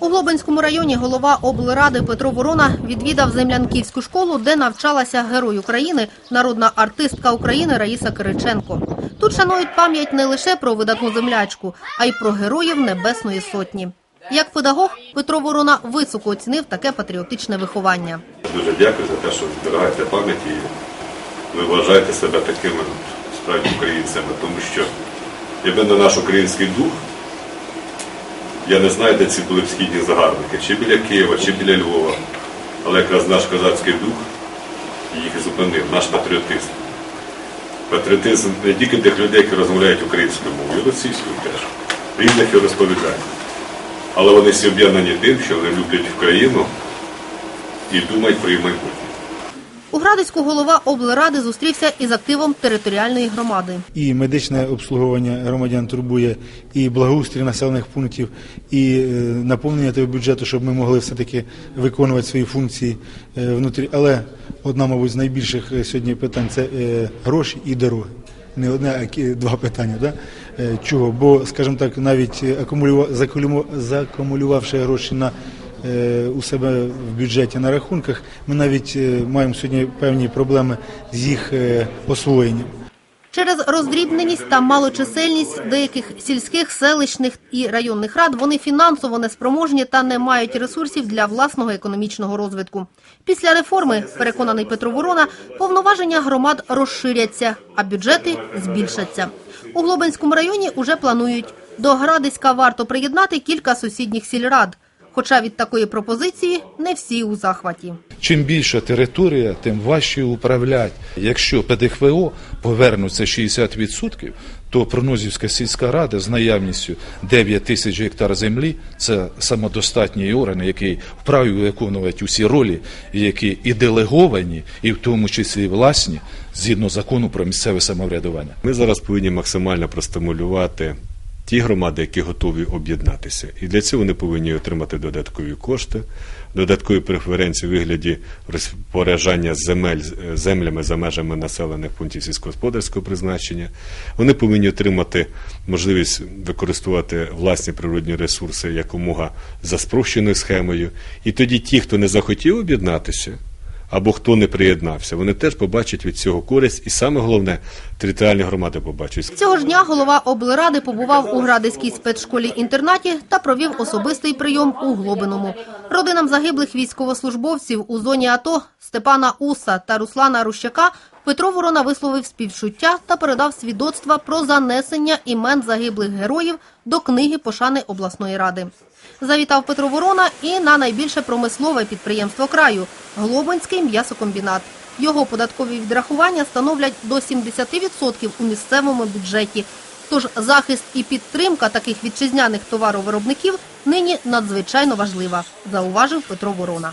У Глобинському районі голова облради Петро Ворона відвідав землянківську школу, де навчалася герой України, народна артистка України Раїса Кириченко. Тут шанують пам'ять не лише про видатну землячку, а й про героїв Небесної Сотні. Як педагог, Петро Ворона високо оцінив таке патріотичне виховання. Дуже дякую за те, що зберігаєте пам'ять і ви вважаєте себе такими справді українцями, тому що якби не наш український дух, я не знаю, де ці були східні загарбники, чи біля Києва, чи біля Львова. Але якраз наш козацький дух їх зупинив, наш патріотизм. Патріотизм не тільки тих людей, які розмовляють українською мовою, і російською теж, різних і розповідають. Але вони всі об'єднані тим, що вони люблять Україну і думають про її майбутнє. У Градиську голова облради зустрівся із активом територіальної громади. і медичне обслуговування громадян турбує, і благоустрій населених пунктів, і е, наповнення того бюджету, щоб ми могли все-таки виконувати свої функції е, внутрі. Але одна, мабуть, з найбільших е, сьогодні питань це гроші і дороги. Не одне, а два питання. Да? Чого? Бо, скажімо так, навіть закумулювавши гроші на у себе в бюджеті на рахунках, ми навіть е, маємо сьогодні певні проблеми з їх е, освоєнням. Через роздрібненість та малочисельність деяких сільських, селищних і районних рад вони фінансово неспроможні та не мають ресурсів для власного економічного розвитку. Після реформи, переконаний Петро Ворона, повноваження громад розширяться, а бюджети збільшаться. У Глобинському районі уже планують. До Градиська варто приєднати кілька сусідніх сільрад. Хоча від такої пропозиції не всі у захваті. Чим більша територія, тим важче управляти. Якщо ПДХВО повернуться 60%, то Пронозівська сільська рада з наявністю 9 тисяч гектар землі це самодостатній орган, який вправі виконувати усі ролі, які і делеговані, і в тому числі і власні, згідно закону про місцеве самоврядування. Ми зараз повинні максимально простимулювати ті громади, які готові об'єднатися. І для цього вони повинні отримати додаткові кошти, додаткові преференції у вигляді розпоряджання земель землями за межами населених пунктів сільськогосподарського призначення. Вони повинні отримати можливість використовувати власні природні ресурси якомога за спрощеною схемою. І тоді ті, хто не захотів об'єднатися, або хто не приєднався, вони теж побачать від цього користь, і саме головне, територіальні громади побачать. Цього ж дня голова облради побував у Градиській спецшколі-інтернаті та провів особистий прийом у Глобиному. Родинам загиблих військовослужбовців у зоні АТО Степана Уса та Руслана Рущака Петро Ворона висловив співчуття та передав свідоцтва про занесення імен загиблих героїв до книги пошани обласної ради. Завітав Петро Ворона і на найбільше промислове підприємство краю – Глобинський м'ясокомбінат. Його податкові відрахування становлять до 70% у місцевому бюджеті. Тож захист і підтримка таких вітчизняних товаровиробників нині надзвичайно важлива, зауважив Петро Ворона.